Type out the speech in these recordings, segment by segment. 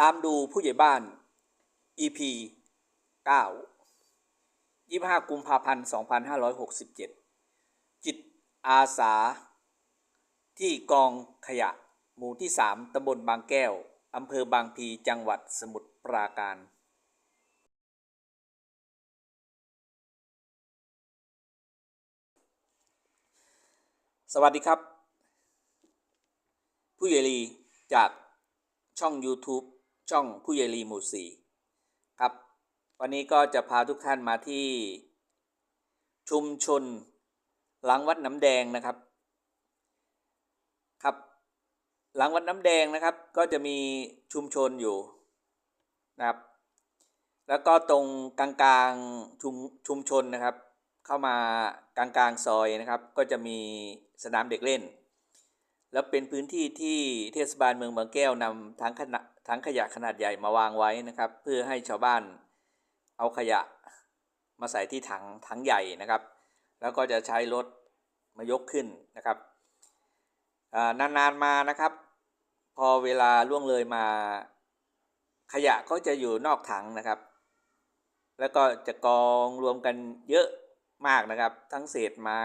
ตามดูผู้ใหญ่บ้าน EP 9 25 กุมภาพันธ์ 2567 จิตอาสา ที่กองขยะ หมู่ที่ 3ตำบลบางแก้ว อำเภอบางพี จังหวัดสมุทรปราการสวัสดีครับ ผู้ใหญ่ลีจากช่อง YouTube ช่องผู้ใหญ่ลีหมู่สี่ครับ วันนี้ก็จะพาทุกท่านมาที่ ชุมชน หลังวัดน้ำแดงนะครับ ครับ หลังวัดน้ำแดงนะครับ ก็จะมีชุมชนอยู่นะครับ แล้วก็ตรงกลางกลางๆชุมชุมชนนะครับ เข้ามากลางกลางๆซอยนะครับ ก็จะมีสนามเด็กเล่นแล้วเป็นพื้นที่ที่เทศบาลเมืองบางแก้วนำทั้งขนา ดทั้งขยะขนาดใหญ่มาวางไว้นะครับ เพื่อให้ชาวบ้านเอาขยะมาใส่ที่ถังถังใหญ่นะครับ แล้วก็จะใช้รถมายกขึ้นนะครับอ่านานๆมานะครับ พอเวลาล่วงเลยมาขยะก็จะอยู่นอกถังนะครับ แล้วก็จะกองรวมกันเยอะมากนะครับ ทั้งเศษไม้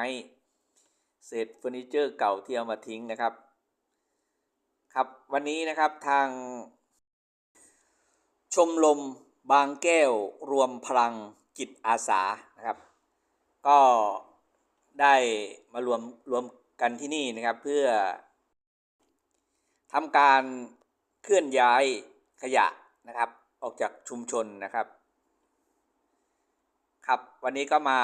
เศษเฟอร์นิเจอร์เก่าที่เอามาทิ้งนะครับ ครับวันนี้นะครับทาง ชมรมบางแก้วรวมพลังจิตอาสานะครับ ก็ได้มารวมรวมกันที่นี่นะครับเพื่อทำการเคลื่อนย้ายขยะนะครับ ออกจากชุมชนนะครับ ครับวันนี้ก็มา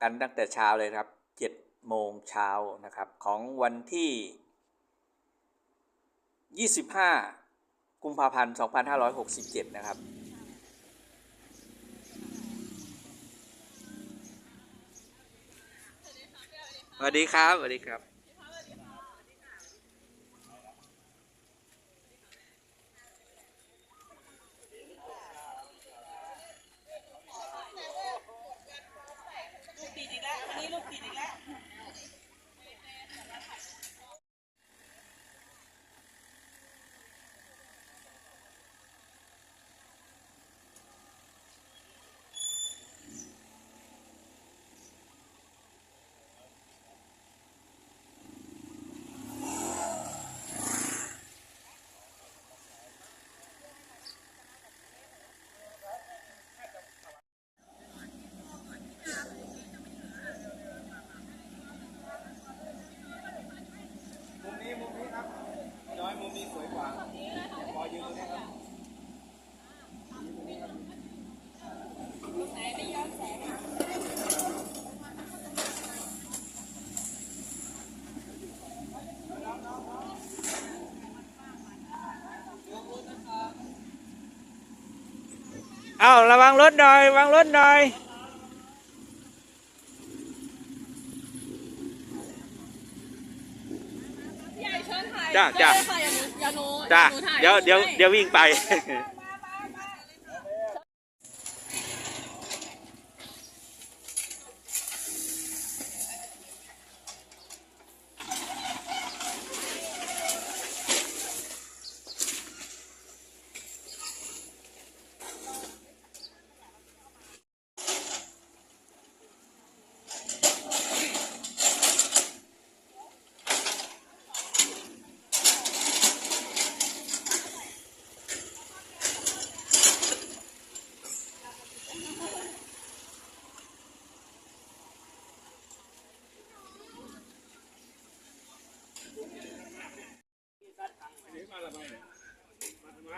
กันตั้งแต่เช้าเลยครับ7โมงเช้านะครับของวันที่ 25 กุมภาพันธ์ 2567 นะครับ สวัสดีครับ สวัสดีครับ ลูกติดอีกแล้ววันนี้ลูกติดอีกแล้ว มุมนี้มุมนี้ครับย้อยมุ มนี้สวยกว่าพอยืนตรงนี้ครับ เอาระวังรถหน่อยระวังรถหน่อย พี่ใหญ่เชิญถ่าย จ้าจ้า จ้า เดี๋ยวเดี๋ยวเดี๋ยววิ่งไป มาละไมเนี่ยมาทำไม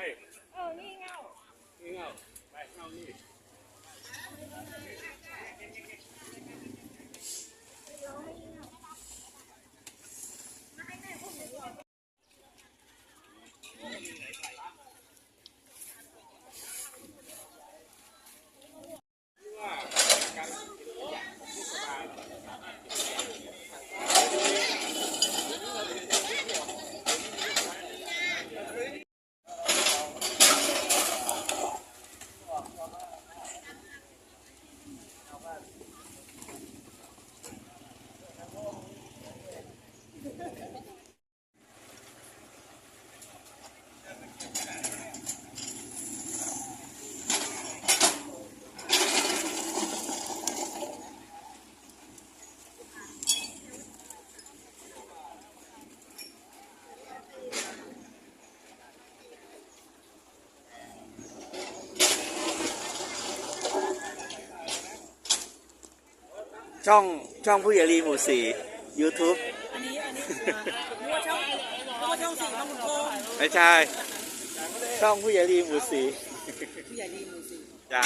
เออนี่เงานี่เงาไปเงานี่ ช่องช่องผู้ใหญ่รีหมู่สี่ YouTube อันนี้อันนี้นึกว่าช่องนึกว่าช่องสี่ช่องคุณโก้ไม่ใช่ ช่องผู้ใหญ่รีหมู่สี่ผู้ใหญ่ดีมือสี่จ้ะ